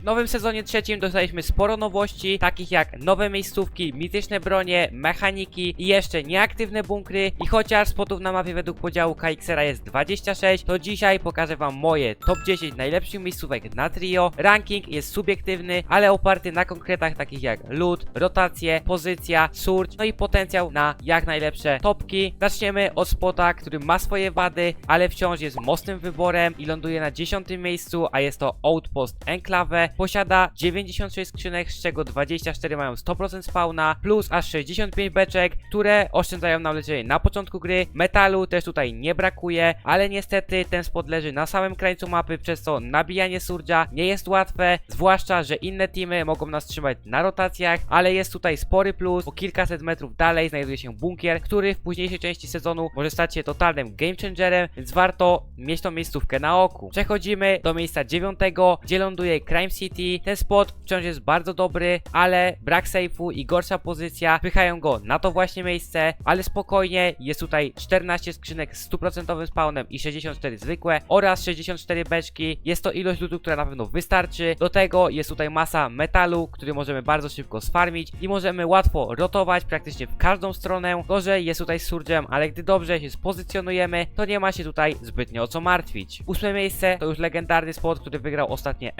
W nowym sezonie trzecim dostaliśmy sporo nowości, takich jak nowe miejscówki, mityczne bronie, mechaniki i jeszcze nieaktywne bunkry. I chociaż spotów na mapie według podziału KXera jest 26, to dzisiaj pokażę wam moje top 10 najlepszych miejscówek na trio. Ranking jest subiektywny, ale oparty na konkretach takich jak loot, rotacje, pozycja, surge, no i potencjał na jak najlepsze topki. Zaczniemy od spota, który ma swoje wady, ale wciąż jest mocnym wyborem i ląduje na 10 miejscu, a jest to Outpost Enclave. Posiada 96 skrzynek, z czego 24 mają 100% spawna, plus aż 65 beczek, które oszczędzają nam leczenie na początku gry. Metalu też tutaj nie brakuje, ale niestety ten spot leży na samym krańcu mapy, przez co nabijanie surge'a nie jest łatwe, zwłaszcza, że inne teamy mogą nas trzymać na rotacjach, ale jest tutaj spory plus, bo kilkaset metrów dalej znajduje się bunkier, który w późniejszej części sezonu może stać się totalnym game changerem, więc warto mieć tą miejscówkę na oku. Przechodzimy do miejsca dziewiątego, gdzie ląduje Crime City. Ten spot wciąż jest bardzo dobry, ale brak safe'u i gorsza pozycja pychają go na to właśnie miejsce, ale spokojnie, jest tutaj 14 skrzynek z 100% spawnem i 64 zwykłe oraz 64 beczki. Jest to ilość lutu, która na pewno wystarczy. Do tego jest tutaj masa metalu, który możemy bardzo szybko sfarmić i możemy łatwo rotować praktycznie w każdą stronę. Gorzej jest tutaj z surge'em, ale gdy dobrze się spozycjonujemy, to nie ma się tutaj zbytnio o co martwić. Ósme miejsce to już legendarny spot, który wygrał ostatnie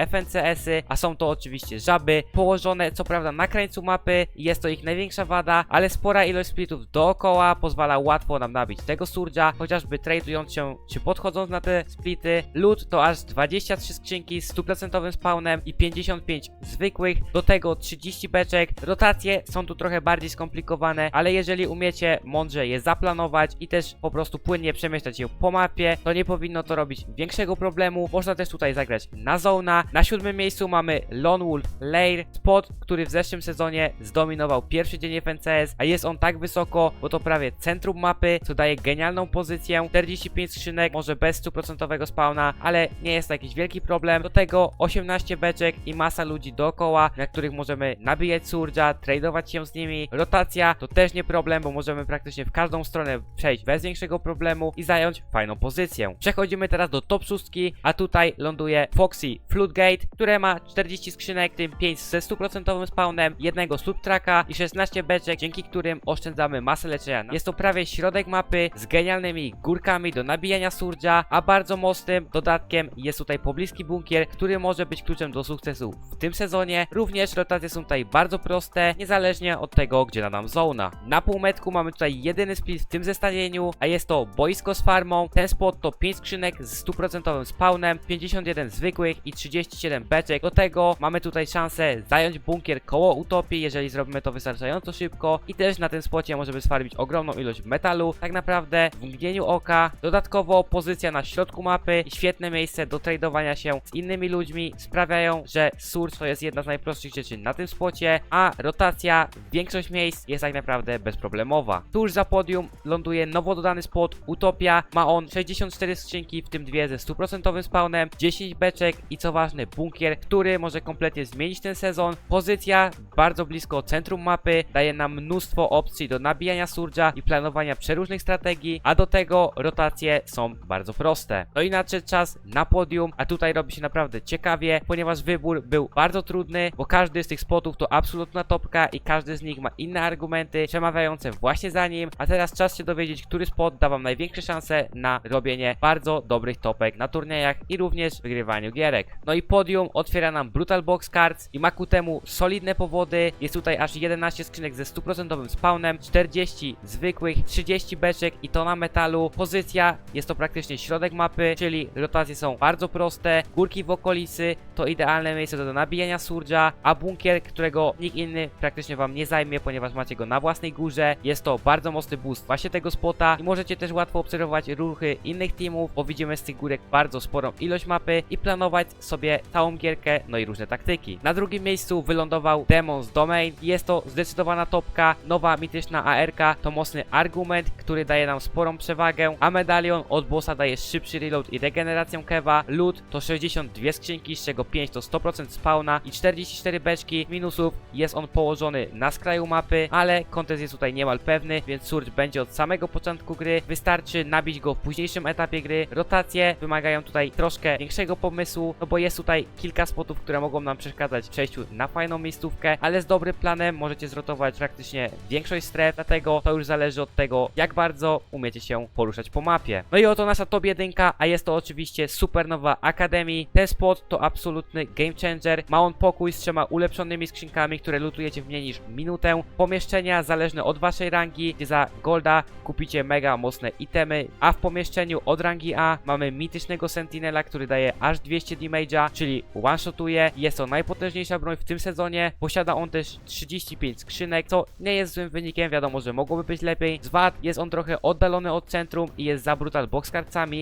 A są to oczywiście żaby, położone co prawda na krańcu mapy jest to ich największa wada, ale spora ilość splitów dookoła pozwala łatwo nam nabić tego surge'a, chociażby tradując się czy podchodząc na te splity. Loot to aż 23 skrzynki z 100% spawnem i 55 zwykłych, do tego 30 beczek. Rotacje są tu trochę bardziej skomplikowane, ale jeżeli umiecie mądrze je zaplanować i też po prostu płynnie przemieszczać się po mapie, to nie powinno to robić większego problemu. Można też tutaj zagrać na zona. Na siódmym miejscu mamy Lone Wolf Lair, spot, który w zeszłym sezonie zdominował pierwszy dzień FNCS, a jest on tak wysoko, bo to prawie centrum mapy, co daje genialną pozycję. 45 skrzynek, może bez 100% spawna, ale nie jest to jakiś wielki problem. Do tego 18 beczek i masa ludzi dookoła, na których możemy nabijać surge'a, tradować się z nimi. Rotacja to też nie problem, bo możemy praktycznie w każdą stronę przejść bez większego problemu i zająć fajną pozycję. Przechodzimy teraz do top 6, a tutaj ląduje Foxy Floodgate, które ma 40 skrzynek, tym 5 ze 100% spawnem, jednego subtraka i 16 beczek, dzięki którym oszczędzamy masę leczenia. Jest to prawie środek mapy z genialnymi górkami do nabijania surge'a, a bardzo mocnym dodatkiem jest tutaj pobliski bunkier, który może być kluczem do sukcesu w tym sezonie. Również rotacje są tutaj bardzo proste, niezależnie od tego, gdzie nadam zona. Na półmetku mamy tutaj jedyny split w tym zestawieniu, a jest to boisko z farmą. Ten spot to 5 skrzynek z 100% spawnem, 51 zwykłych i 37 beczek. Do tego mamy tutaj szansę zająć bunkier koło utopii, jeżeli zrobimy to wystarczająco szybko i też na tym spocie możemy sfarmić ogromną ilość metalu, tak naprawdę w mgnieniu oka. Dodatkowo pozycja na środku mapy i świetne miejsce do tradowania się z innymi ludźmi sprawiają, że Surge to jest jedna z najprostszych rzeczy na tym spocie, a rotacja w większość miejsc jest tak naprawdę bezproblemowa. Tuż za podium ląduje nowo dodany spot Utopia, ma on 64 skrzynki, w tym dwie ze 100% spawnem, 10 beczek i co ważne bunkier, który może kompletnie zmienić ten sezon. Pozycja bardzo blisko centrum mapy, daje nam mnóstwo opcji do nabijania surge'a i planowania przeróżnych strategii, a do tego rotacje są bardzo proste. No i nadszedł czas na podium, a tutaj robi się naprawdę ciekawie, ponieważ wybór był bardzo trudny, bo każdy z tych spotów to absolutna topka i każdy z nich ma inne argumenty przemawiające właśnie za nim, a teraz czas się dowiedzieć, który spot da wam największe szanse na robienie bardzo dobrych topek na turniejach i również wygrywaniu gierek. No i podium otwiera nam Brutal Box Cards i ma ku temu solidne powody. Jest tutaj aż 11 skrzynek ze 100% spawnem, 40 zwykłych, 30 beczek i tona metalu. Pozycja jest to praktycznie środek mapy, czyli rotacje są bardzo proste. Górki w okolicy to idealne miejsce do nabijania surge'a, a bunkier, którego nikt inny praktycznie wam nie zajmie, ponieważ macie go na własnej górze. Jest to bardzo mocny boost właśnie tego spota i możecie też łatwo obserwować ruchy innych teamów, bo widzimy z tych górek bardzo sporą ilość mapy i planować sobie całą gierkę, no i różne taktyki. Na drugim miejscu wylądował Demon's Domain. Jest to zdecydowana topka, nowa mityczna ARK to mocny argument, który daje nam sporą przewagę, a medalion od bossa daje szybszy reload i regenerację kewa. Loot to 62 skrzynki, z czego 5 to 100% spawna i 44 beczki. Minusów jest on położony na skraju mapy, ale kontent jest tutaj niemal pewny, więc Surge będzie od samego początku gry. Wystarczy nabić go w późniejszym etapie gry. Rotacje wymagają tutaj troszkę większego pomysłu, no bo jest tutaj kilka spotów, które mogą nam przeszkadzać w przejściu na fajną miejscówkę, ale z dobrym planem możecie zrotować praktycznie większość stref, dlatego to już zależy od tego, jak bardzo umiecie się poruszać po mapie. No i oto nasza top 1, a jest to oczywiście Supernowa Academy. Ten spot to absolutny game changer. Ma on pokój z trzema ulepszonymi skrzynkami, które lutujecie w mniej niż minutę. Pomieszczenia zależne od waszej rangi, gdzie za golda kupicie mega mocne itemy, a w pomieszczeniu od rangi A mamy mitycznego Sentinela, który daje aż 200 damage'a, czyli one-shotuje. Jest to najpotężniejsza broń w tym sezonie. Posiada on też 35 skrzynek, co nie jest złym wynikiem, wiadomo, że mogłoby być lepiej. Z wad jest on trochę oddalony od centrum i jest za brutal box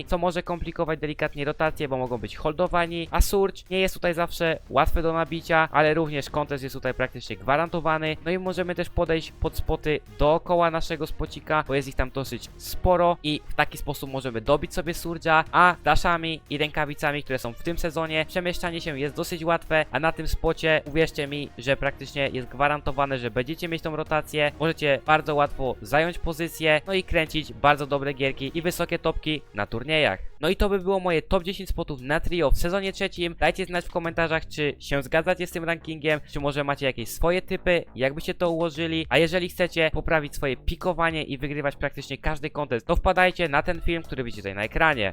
co może komplikować delikatnie rotację, bo mogą być holdowani, a Surge nie jest tutaj zawsze łatwy do nabicia, ale również kontest jest tutaj praktycznie gwarantowany. No i możemy też podejść pod spoty dookoła naszego spocika, bo jest ich tam dosyć sporo i w taki sposób możemy dobić sobie Surge'a, a daszami i rękawicami, które są w tym sezonie, przemieszczanie się jest dosyć łatwe, a na tym spocie uwierzcie mi, że praktycznie jest gwarantowane, że będziecie mieć tą rotację, możecie bardzo łatwo zająć pozycję, no i kręcić bardzo dobre gierki i wysokie topki na turniejach. No i to by było moje top 10 spotów na trio w sezonie trzecim. Dajcie znać w komentarzach, czy się zgadzacie z tym rankingiem, czy może macie jakieś swoje typy, jakbyście to ułożyli, a jeżeli chcecie poprawić swoje pikowanie i wygrywać praktycznie każdy kontest, to wpadajcie na ten film, który widzicie tutaj na ekranie.